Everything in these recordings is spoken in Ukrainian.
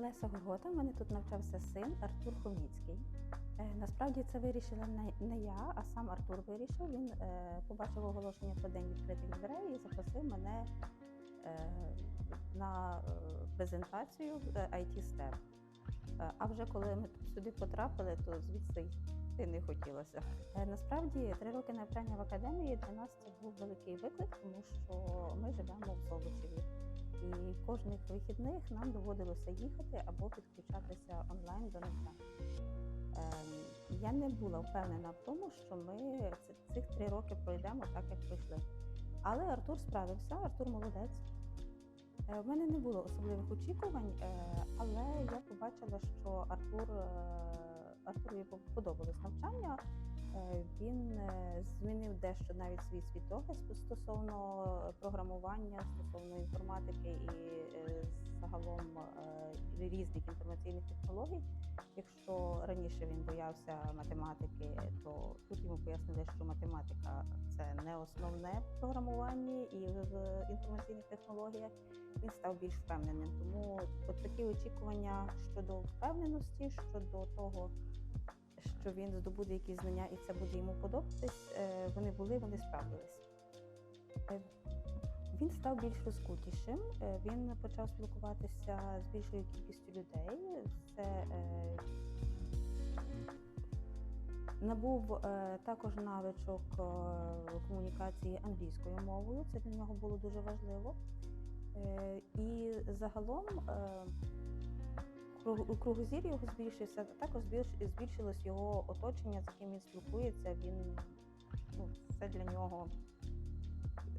Леся Гогота, в мене тут навчався син Артур Хоміцький. Е, Насправді це вирішила не, я, а сам Артур вирішив. Він е, побачив оголошення про день відкритих дверей і запросив мене е, на презентацію IT STEM. Е, А вже коли ми сюди потрапили, то звідси йти не хотілося. Е, Насправді, три роки навчання в академії для нас це був великий виклик, тому що ми живемо в Золочеві. І кожних вихідних нам доводилося їхати або підключатися онлайн до навчання. Ем, Я не була впевнена в тому, що ми цих три роки пройдемо так, як пройшли. Але Артур справився, Артур молодець. Е, В мене не було особливих очікувань, е, але я побачила, що Артур, е, Артурові подобалось навчання. Е, Він е, змінив дещо навіть свій світогляд стосовно програмування, стосовно інформатики і е, загалом різних інформаційних технологій. Якщо раніше він боявся математики, то тут йому пояснили, що математика це не основне в програмуванні і в інформаційних технологіях. Він став більш впевненим. Тому от такі очікування щодо впевненості, щодо того, що він здобуде якісь знання і це буде йому подобатись, е, вони були, вони справдились. Е, Він став більш розкутішим, е, він почав спілкуватися з більшою кількістю людей. Це набув е, також навичок е, комунікації англійською мовою. Це для нього було дуже важливо. Е, І загалом е, кругозір його збільшився, а також збільш- збільшилось його оточення, з яким він спілкується. Він ну, це для нього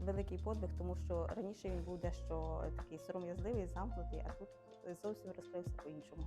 великий подвиг, тому що раніше він був дещо такий сором'язливий, замкнутий, а тут зовсім розкрився по-іншому.